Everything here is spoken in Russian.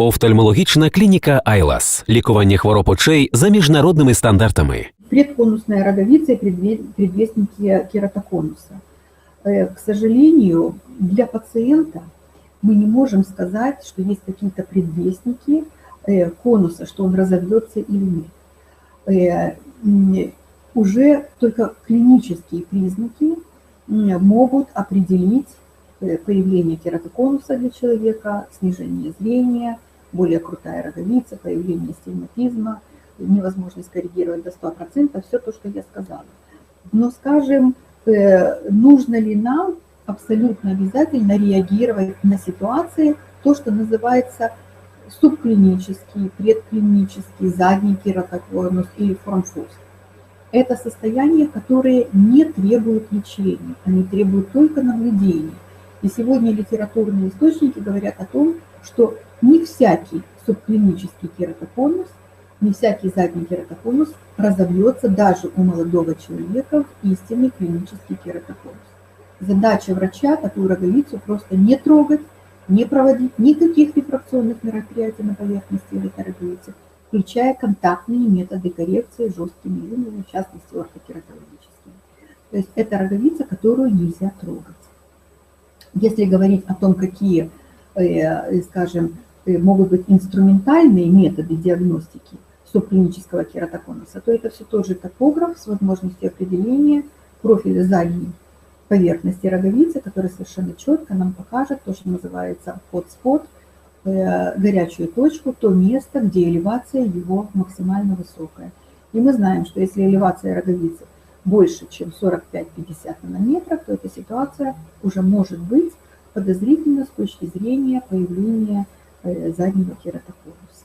Офтальмологічна клініка Айлас. Лікування хвороб очей за міжнародними стандартами. предконусная роговица и предве- предвестники кератоконуса. Э, К сожалению, для пациента мы не можем сказать, что есть какие-то предвестники э, конуса, что он разовьется или нет. Э, м, Уже только клинические признаки м, могут определить э, появление кератоконуса для человека, снижение зрения, более крутая роговица, появление стигматизма, невозможность коррегировать до 100%, все то, что я сказала. Но, скажем, э, нужно ли нам абсолютно обязательно реагировать на ситуации, то, что называется субклинический, предклинический, задний кератоконус или формфуз. Это состояния, которые не требуют лечения, они требуют только наблюдения. И сегодня литературные источники говорят о том, что не всякий субклинический кератоконус не всякий задний кератоконус разовьется даже у молодого человека в истинный клинический кератоконус. Задача врача такую роговицу просто не трогать, не проводить никаких рефракционных мероприятий на поверхности этой роговицы, включая контактные методы коррекции жесткими линиями, в частности ортокератологическими. То есть это роговица, которую нельзя трогать. Если говорить о том, какие, э, скажем, могут быть инструментальные методы диагностики субклинического кератоконуса, то это все тот же топограф с возможностью определения профиля задней поверхности роговицы, который совершенно четко нам покажет то, что называется hotspot, э, горячую точку, то место, где элевация его максимально высокая. И мы знаем, что если элевация роговицы больше, чем 45-50 нанометров, то эта ситуация уже может быть подозрительна с точки зрения появления э, Э, заднего кератоконуса